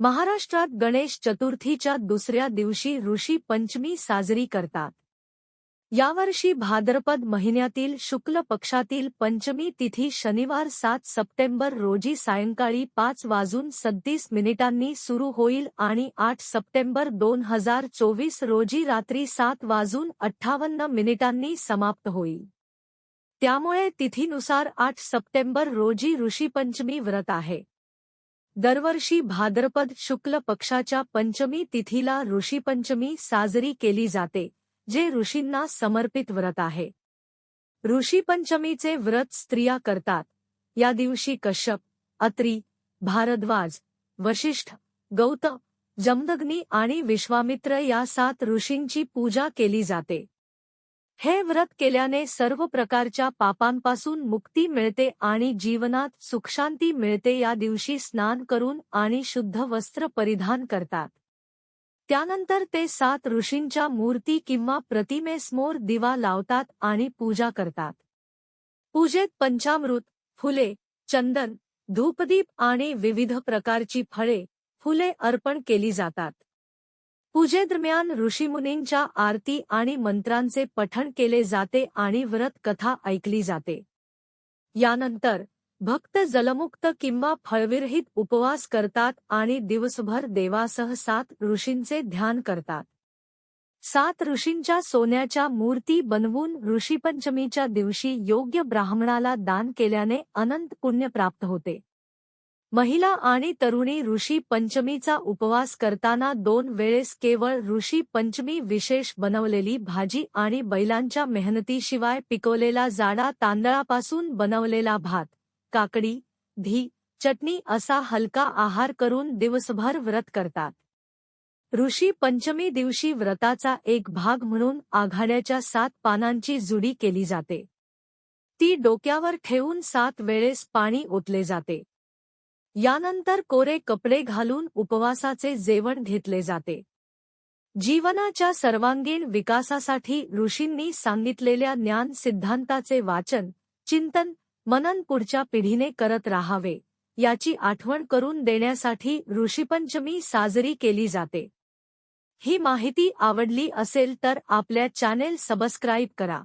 महाराष्ट्रात गणेश चतुर्थीच्या दुसऱ्या दिवशी ऋषी पंचमी साजरी करतात. यावर्षी भाद्रपद महिन्यातील शुक्ल पक्षातील पंचमी तिथी शनिवार सात सप्टेंबर रोजी सायंकाळी पाच वाजून सत्तीस मिनिटांनी सुरू होईल आणि आठ सप्टेंबर दोन हजार चोवीस रोजी रात्री सात वाजून अठ्ठावन्न मिनिटांनी समाप्त होईल. त्यामुळे तिथीनुसार आठ सप्टेंबर रोजी ऋषीपंचमी व्रत आहे. दरवर्षी भाद्रपद शुक्ल पक्षाच्या पंचमी तिथीला ऋषीपंचमी साजरी केली जाते जे ऋषींना समर्पित व्रत आहे. ऋषीपंचमीचे व्रत स्त्रिया करतात. या दिवशी कश्यप अत्री भारद्वाज वशिष्ठ गौत जमदग्नी आणि विश्वामित्र या सात ऋषींची पूजा केली जाते. हे व्रत केल्याने सर्व प्रकारच्या पापांपासून मुक्ती मिळते आणि जीवनात सुखशांती मिळते. या दिवशी स्नान करून आणि शुद्ध वस्त्र परिधान करतात. त्यानंतर ते सात ऋषींच्या मूर्ती किंवा प्रतिमेसमोर दिवा लावतात आणि पूजा करतात. पूजेत पंचामृत फुले चंदन धूपदीप आणि विविध प्रकारची फळे फुले अर्पण केली जातात. पूजेदरम्यान ऋषीमुनींच्या आरती आणि मंत्रांचे पठण केले जाते आणि व्रत कथा ऐकली जाते. यानंतर भक्त जलमुक्त किंवा फळविरहित उपवास करतात आणि दिवसभर देवासह सात ऋषींचे ध्यान करतात. सात ऋषींच्या सोन्याच्या मूर्ती बनवून ऋषीपंचमीच्या दिवशी योग्य ब्राह्मणाला दान केल्याने अनंत पुण्य प्राप्त होते. महिला आणि तरुणी ऋषी पंचमीचा उपवास करताना दोन वेळेस केवळ ऋषी पंचमी विशेष बनवलेली भाजी आणि बैलांच्या मेहनतीशिवाय पिकवलेला जाडा तांदळापासून बनवलेला भात काकडी धी चटणी असा हलका आहार करून दिवसभर व्रत करतात. ऋषी पंचमी दिवशी व्रताचा एक भाग म्हणून आघाड्याच्या सात पानांची जुडी केली जाते. ती डोक्यावर ठेवून सात वेळेस पाणी ओतले जाते. यानंतर कोरे कपडे घालून उपवासाचे जेवण घेतले जाते. जीवनाच्या सर्वांगीण विकासासाठी ऋषींनी सांगितलेल्या ज्ञान सिद्धांताचे वाचन चिंतन मनन पुढच्या पिढीने करत राहावे याची आठवण करून देण्यासाठी ऋषीपंचमी साजरी केली जाते. ही माहिती आवडली असेल तर आपल्या चॅनेल सबस्क्राईब करा.